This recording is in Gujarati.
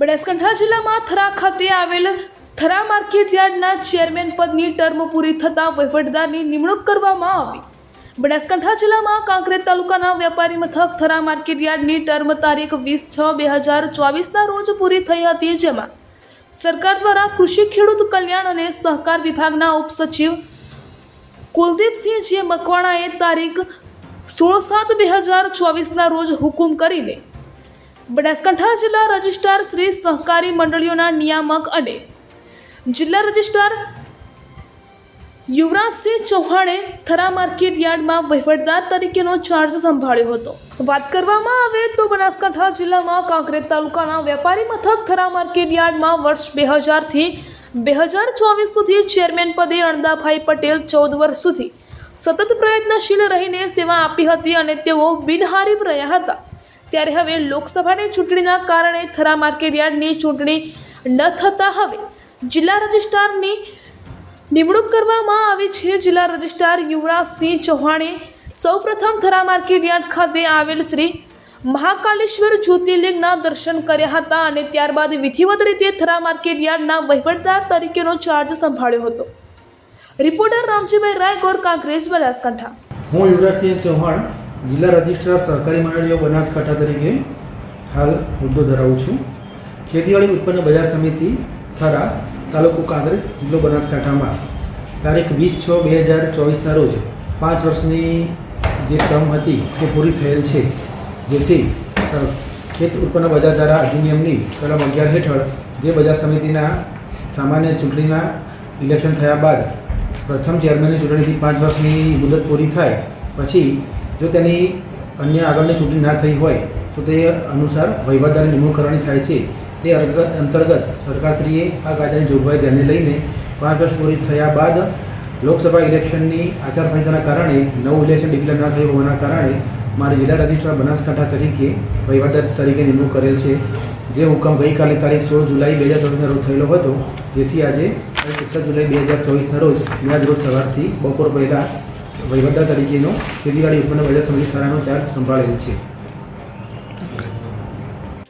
બનાસકાંઠા જિલ્લામાં થરા ખાતે આવેલ થરા માર્કેટ યાર્ડના ચેરમેન પદની ટર્મ પૂરી થતાં વહીવટદારની નિમણૂક કરવામાં આવી. બનાસકાંઠા જિલ્લામાં કાંકરેજ તાલુકાના વેપારી મથક થરા માર્કેટ યાર્ડની ટર્મ તારીખ વીસ છ બે હજાર ચોવીસના રોજ પૂરી થઈ હતી જેમાં સરકાર દ્વારા કૃષિ, ખેડૂત કલ્યાણ અને સહકાર વિભાગના ઉપસચિવ કુલદીપસિંહ જે મકવાણાએ તારીખ સોળ સાત બે હજાર ચોવીસના રોજ હુકુમ કરીને બનાસકાંઠા જિલ્લા રજિસ્ટ્રાર શ્રી સહકારી મંડળીઓના નિયામક અને જિલ્લા રજિસ્ટ્રાર યુવરાજસિંહ ચૌહાણે થરા માર્કેટ યાર્ડમાં વહીવટદાર તરીકેનો ચાર્જ સંભાળ્યો હતો. વાત કરવામાં આવે તો બનાસકાંઠા જિલ્લામાં કાંકરેજ તાલુકાના વેપારી મથક થરા માર્કેટ યાર્ડમાં વર્ષ બે હજારથી બે હજાર ચોવીસ સુધી ચેરમેન પદે અણદાભાઈ પટેલ ચૌદ વર્ષ સુધી સતત પ્રયત્નશીલ રહીને સેવા આપી હતી અને તેઓ બિનહારી રહ્યા હતા. ત્યારે હવે લોકસભાની ચૂંટણીના કારણે થરા માર્કેટ યાર્ડની ચૂંટણી ન થતાં હવે જિલ્લા રજિસ્ટ્રારની નિમણૂક કરવામાં આવી છે. જિલ્લા રજિસ્ટ્રાર યુવરાજસિંહ ચૌહાણે સૌપ્રથમ થરા માર્કેટ યાર્ડ ખાતે આવેલ શ્રી મહાકાલેશ્વર જ્યોતિર્લિંગના દર્શન કર્યા હતા અને ત્યારબાદ વિધિવત રીતે થરા માર્કેટ યાર્ડના વહીવટદાર તરીકેનો ચાર્જ સંભાળ્યો હતો. રિપોર્ટર રામજીભાઈ રાયગોર કોંગ્રેસ બનાસકાંઠા. હું યુવરાજસિંહ ચૌહાણ જિલ્લા રજિસ્ટ્રાર સહકારી મંડળીઓ બનાસકાંઠા તરીકે હાલ હોદ્દો ધરાવું છું. ખેતીવાડી ઉત્પન્ન બજાર સમિતિ થરા તાલુકો કાંકરેજ જિલ્લો બનાસકાંઠામાં તારીખ વીસ છ બે હજાર ચોવીસના રોજ પાંચ વર્ષની જે ટર્મ હતી તે પૂરી થયેલ છે. જેથી ખેત ઉત્પન્ન બજાર ધારા અધિનિયમની કલમ અગિયાર હેઠળ જે બજાર સમિતિના સામાન્ય ચૂંટણીના ઇલેક્શન થયા બાદ પ્રથમ ચેરમેનની ચૂંટણીથી પાંચ વર્ષની મુદત પૂરી થાય, પછી જો તેની અન્ય આગળની ચૂંટણી ના થઈ હોય, તો તે અનુસાર વહીવટદારની નિમણૂક કરવાની થાય છે. તે અંતર્ગત સરકારશ્રીએ આ કાયદાની જોગવાઈ ધ્યાને લઈને પાંચ વર્ષ પૂરી થયા બાદ લોકસભા ઇલેક્શનની આચારસંહિતાના કારણે નવું ઇલેક્શન ડિક્લેર ના થયું હોવાના કારણે મારે જિલ્લા રજિસ્ટ્રાર બનાસકાંઠા તરીકે વહીવટદાર તરીકે નિમણૂક કરેલ છે. જે હુકમ ગઈકાલે તારીખ સોળ જુલાઈ બે હજાર ચોવીસના રોજ થયેલો હતો, જેથી આજે સત્તર જુલાઈ બે હજાર ચોવીસના રોજ મેં રોજ સવારથી બપોર પહેલાં વહીવટદાર તરીકેનો ખેતીવાડી ઉત્પન્ન બજાર સમિતિ સારાનો ચાર્જ સંભાળેલ છે.